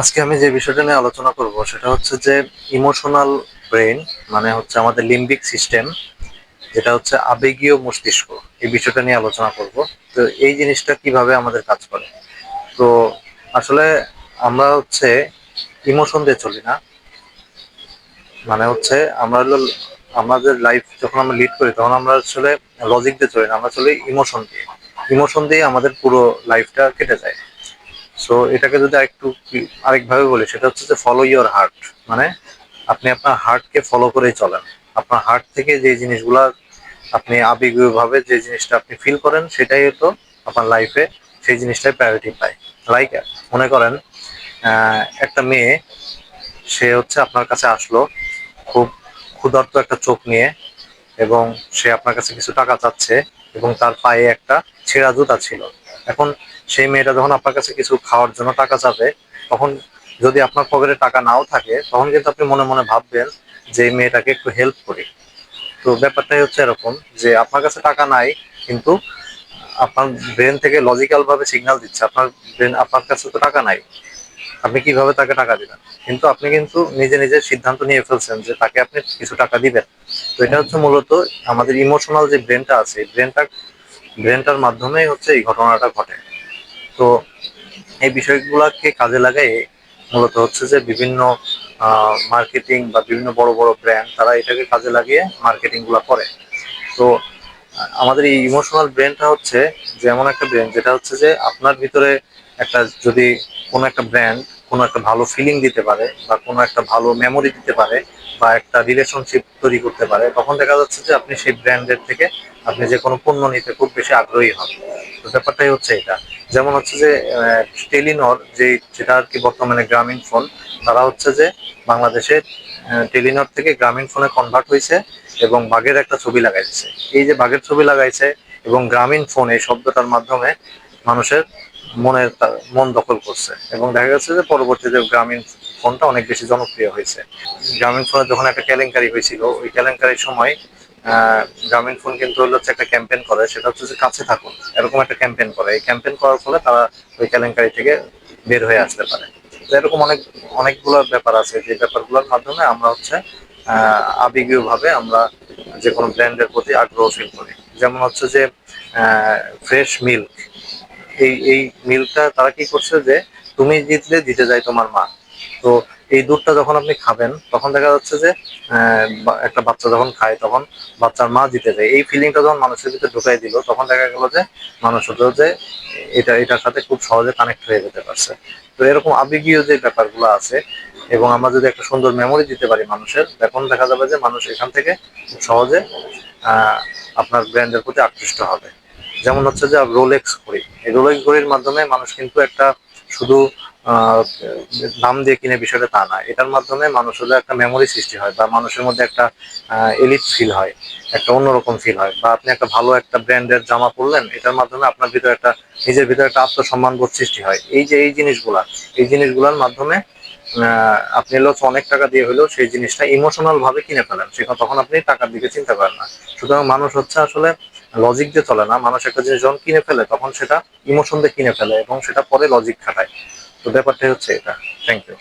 আজকে আমি যে বিষয়টা নিয়ে আলোচনা করব, সেটা হচ্ছে যে ইমোশনাল ব্রেন মানে হচ্ছে আমাদের লিম্বিক সিস্টেম যেটা হচ্ছে আবেগীয় মস্তিষ্ক। এই বিষয়টা নিয়ে আলোচনা করব। তো এই জিনিসটা কীভাবে আমাদের কাজ করে? তো আসলে আমরা হচ্ছে ইমোশন দিয়ে চলি না। মানে হচ্ছে আমরা হলো আমাদের লাইফ যখন আমরা লিড করি, তখন আমরা আসলে লজিক দিয়ে চলি না, আমরা চলি ইমোশন দিয়ে। ইমোশন দিয়ে আমাদের পুরো লাইফটা কেটে যায়। সো এটাকে যদি একটু আরেকভাবে বলি, সেটা হচ্ছে যে ফলো ইওর হার্ট মানে আপনি আপনার হার্টকে ফলো করেই চলেন। আপনার হার্ট থেকে যে জিনিসগুলা আপনি আবেগীয়ভাবে যে জিনিসটা আপনি ফিল করেন, সেটাই হতো আপনার লাইফে সেই জিনিসটাই প্রায়োরিটি পায়। লাইক মনে করেন একটা মেয়ে, সে হচ্ছে আপনার কাছে আসলো, খুব ক্ষুধার্ত একটা চোখ নিয়ে, এবং সে আপনার কাছে কিছু টাকা চাচ্ছে, এবং তার পায়ে একটা ছেঁড়া জুতা ছিল। এখন সেই মেয়েটা যখন আপনার কাছে কিছু খাওয়ার জন্য টাকা চাবে, তখন যদি আপনার পকেটে টাকা নাও থাকে, তখন কিন্তু আপনি মনে মনে ভাববেন যে এই মেয়েটাকে একটু হেল্প করি। তো ব্যাপারটাই হচ্ছে এরকম যে আপনার কাছে টাকা নাই, কিন্তু আপনার ব্রেন থেকে লজিক্যাল ভাবে সিগন্যাল দিচ্ছে, আপনার ব্রেন আপনার কাছে তো টাকা নাই। আপনি কীভাবে তাকে টাকা দিবেন? কিন্তু আপনি কিন্তু নিজে নিজে সিদ্ধান্ত নিয়ে ফেলছেন যে তাকে আপনি কিছু টাকা দিবেন। তো এটা হচ্ছে মূলত আমাদের ইমোশনাল যে ব্রেনটা আছে ব্রেনটা ব্রেনটার মাধ্যমেই হচ্ছে এই ঘটনাটা ঘটে। তো এই বিষয়গুলোকে কাজে লাগাই মূলত হচ্ছে যে বিভিন্ন মার্কেটিং বা বিভিন্ন বড় বড় ব্র্যান্ড তারা এটাকে কাজে লাগিয়ে মার্কেটিংগুলা করে। তো আমাদের এই ইমোশনাল ব্রেনটা হচ্ছে যেমন একটা ব্রেন যেটা হচ্ছে যে আপনার ভিতরে একটা যদি কোনো একটা ব্র্যান্ড কোনো একটা ভালো ফিলিং দিতে পারে বা কোনো একটা ভালো মেমোরি দিতে পারে বা একটা রিলেশনশিপ তৈরি করতে পারে, তখন দেখা যাচ্ছে যে আপনি সেই ব্র্যান্ডের থেকে আপনি যে কোনো পণ্য নিতে খুব বেশি আগ্রহী হন। তো ব্যাপারটাই হচ্ছে এটা। যেমন হচ্ছে যে টেলিনর যে, যেটা আর কি বর্তমানে গ্রামীণ ফোন, তারা হচ্ছে যে বাংলাদেশে টেলিনর থেকে গ্রামীণ ফোনে কনভার্ট হয়েছে এবং বাঘের একটা ছবি লাগাইছে। এই যে বাঘের ছবি লাগাইছে এবং গ্রামীণ ফোন এই শব্দটার মাধ্যমে মানুষের মনের মন দখল করছে এবং দেখা যাচ্ছে যে পরবর্তীতে গ্রামীণ ফোনটা অনেক বেশি জনপ্রিয় হয়েছে। গ্রামীণ ফোনে যখন একটা কেলেঙ্কারি হয়েছিল, ওই কেলেঙ্কারির সময় গ্রামীণ ফোন কিন্তু হচ্ছে একটা ক্যাম্পেন করে, সেটা হচ্ছে যে কাছে থাকুন, এরকম একটা ক্যাম্পেন করে। এই ক্যাম্পেন করার ফলে তারা ওই কেলেঙ্কারি থেকে বের হয়ে আসতে পারে। তো এরকম অনেক, অনেকগুলো ব্যাপার আছে। যে ব্যাপারগুলোর মাধ্যমে আমরা হচ্ছে আবেগীয় ভাবে আমরা যে কোনো ব্র্যান্ডের প্রতি আগ্রহ ফিল করি। যেমন হচ্ছে যে ফ্রেশ মিল্ক এই এই মিল্কটা তারা কি করছে যে, তুমি জিতলে দিতে যায় তোমার মা। তো এই দুধটা যখন আপনি খাবেন, তখন দেখা যাচ্ছে যে একটা বাচ্চা যখন খায়, তখন বাচ্চার মা জিতে যায়। এই ফিলিংটা যখন মানুষের ভিতরে ঢুকাই দিল, তখন দেখা গেল যে, মানুষ হতো যে, এটা, এটার সাথে খুব সহজে কানেক্ট হয়ে যেতে পারছে। তো এরকম আবেগীয় যে ব্যাপারগুলো আছে, এবং আমরা যদি একটা সুন্দর মেমোরি দিতে পারি মানুষের, তখন দেখা যাবে যে মানুষ এখান থেকে সহজে আপনার ব্র্যান্ডের প্রতি আকৃষ্ট হবে। যেমন হচ্ছে যে রোলেক্স ঘড়ি। এই রোলেক্স ঘড়ির মাধ্যমে মানুষ কিন্তু একটা শুধু দাম দিয়ে কিনে বিষয়টা তা না। এটার মাধ্যমে মানুষের একটা মেমোরি সৃষ্টি হয় বা মানুষের মধ্যে একটা এলিট ফিল হয়, একটা অন্যরকম ফিল হয় বা আপনি একটা ভালো একটা ব্র্যান্ডের জামা পরলেন, এটার মাধ্যমে আপনার ভিতরে একটা, নিজের ভিতরে একটা আত্মসম্মান বোধ সৃষ্টি হয়। এই যে, এই জিনিসগুলা, এই জিনিসগুলোর মাধ্যমে আপনি হলো অনেক টাকা দিয়ে হলেও সেই জিনিসটা ইমোশনাল ভাবে কিনে ফেলেন। সেখানে তখন আপনি টাকার দিকে চিন্তা করেন না। সুতরাং মানুষ হচ্ছে আসলে লজিক দিয়ে চলে না। মানুষ একটা জিনিস যখন কিনে ফেলে, তখন সেটা ইমোশন দিয়ে কিনে ফেলে এবং সেটা পরে লজিক খাটায়। তো ব্যাপারটাই হচ্ছে এটা। Thank you